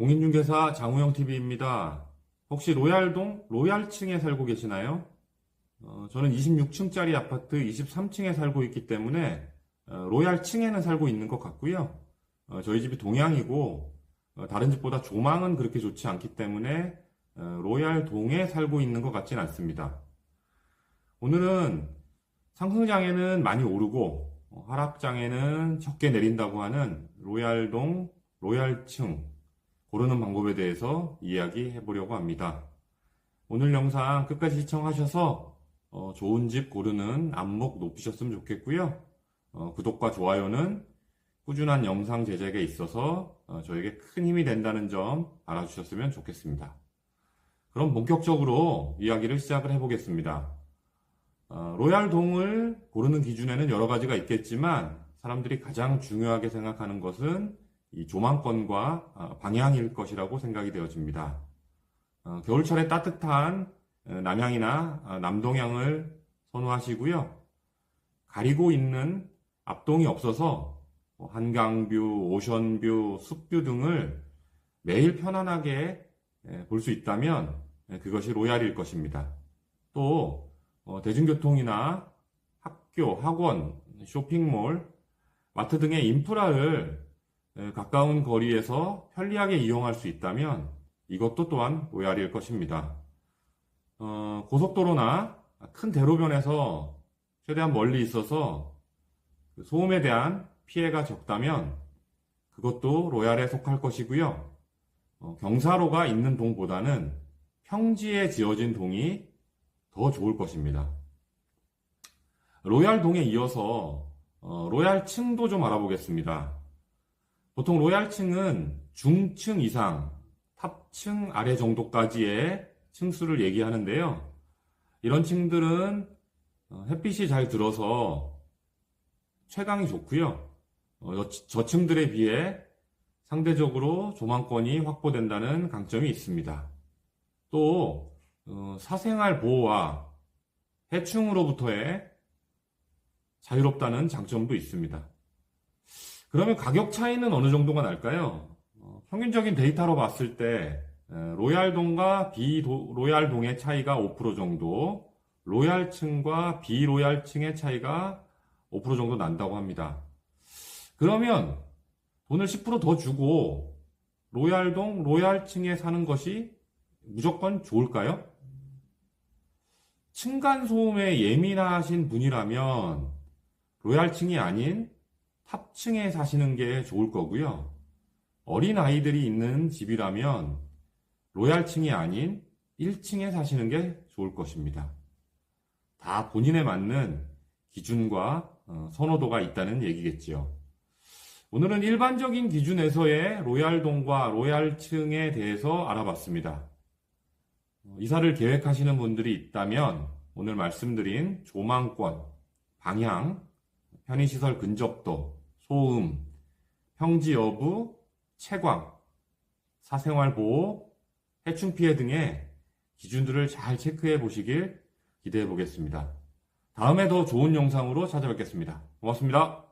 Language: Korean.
공인중개사 장우영TV입니다. 혹시 로얄동 로얄층에 살고 계시나요? 어, 저는 26층짜리 아파트 23층에 살고 있기 때문에 어, 로얄층에는 살고 있는 것 같고요. 어, 저희 집이 동양이고 어, 다른 집보다 조망은 그렇게 좋지 않기 때문에 어, 로얄동에 살고 있는 것 같진 않습니다. 오늘은 상승장에는 많이 오르고 어, 하락장에는 적게 내린다고 하는 로얄동 로얄층 고르는 방법에 대해서 이야기해 보려고 합니다. 오늘 영상 끝까지 시청하셔서 어, 좋은 집 고르는 안목 높이셨으면 좋겠고요. 어, 구독과 좋아요는 꾸준한 영상 제작에 있어서 어, 저에게 큰 힘이 된다는 점 알아주셨으면 좋겠습니다. 그럼 본격적으로 이야기를 시작을 해보겠습니다. 어, 로얄동을 고르는 기준에는 여러 가지가 있겠지만 사람들이 가장 중요하게 생각하는 것은 이 조망권과 어, 방향일 것이라고 생각이 되어집니다. 어, 겨울철에 따뜻한 어, 남향이나 어, 남동향을 선호하시고요. 가리고 있는 앞동이 없어서 뭐 한강뷰, 오션뷰, 숲뷰 등을 매일 편안하게 볼 수 있다면 예, 그것이 로얄일 것입니다. 또 어, 대중교통이나 학교, 학원, 쇼핑몰, 마트 등의 인프라를 에, 가까운 거리에서 편리하게 이용할 수 있다면 이것도 또한 로얄일 것입니다. 어, 고속도로나 큰 대로변에서 최대한 멀리 있어서 그 소음에 대한 피해가 적다면 그것도 로얄에 속할 것이고요. 어, 경사로가 있는 동보다는 평지에 지어진 동이 더 좋을 것입니다. 로얄 동에 이어서 어, 로얄 층도 좀 알아보겠습니다. 보통 로얄층은 중층 이상, 탑층 아래 정도까지의 층수를 얘기하는데요. 이런 층들은 어, 햇빛이 잘 들어서 채광이 좋고요. 어, 저- 저층들에 비해 상대적으로 조망권이 확보된다는 강점이 있습니다. 또 어, 사생활 보호와 해충으로부터의 자유롭다는 장점도 있습니다. 그러면 가격 차이는 어느 정도가 날까요? 어, 평균적인 데이터로 봤을 때 에, 로얄동과 비로얄동의 차이가 5% 정도, 로얄층과 비로얄층의 차이가 5% 정도 난다고 합니다. 그러면 돈을 10%더 주고 로얄동, 로얄층에 사는 것이 무조건 좋을까요? 층간소음에 예민하신 분이라면 로얄층이 아닌 탑층에 사시는 게 좋을 거고요. 어린 아이들이 있는 집이라면 로얄층이 아닌 1층에 사시는 게 좋을 것입니다. 다 본인에 맞는 기준과 어, 선호도가 있다는 얘기겠지요. 오늘은 일반적인 기준에서의 로얄동과 로얄층에 대해서 알아봤습니다. 어, 이사를 계획하시는 분들이 있다면 오늘 말씀드린 조망권, 방향, 편의시설 근접도, 소음, 평지 여부, 채광, 사생활 보호, 해충 피해 등의 기준들을 잘 체크해 보시길 기대해 보겠습니다. 다음에 더 좋은 영상으로 찾아뵙겠습니다. 고맙습니다.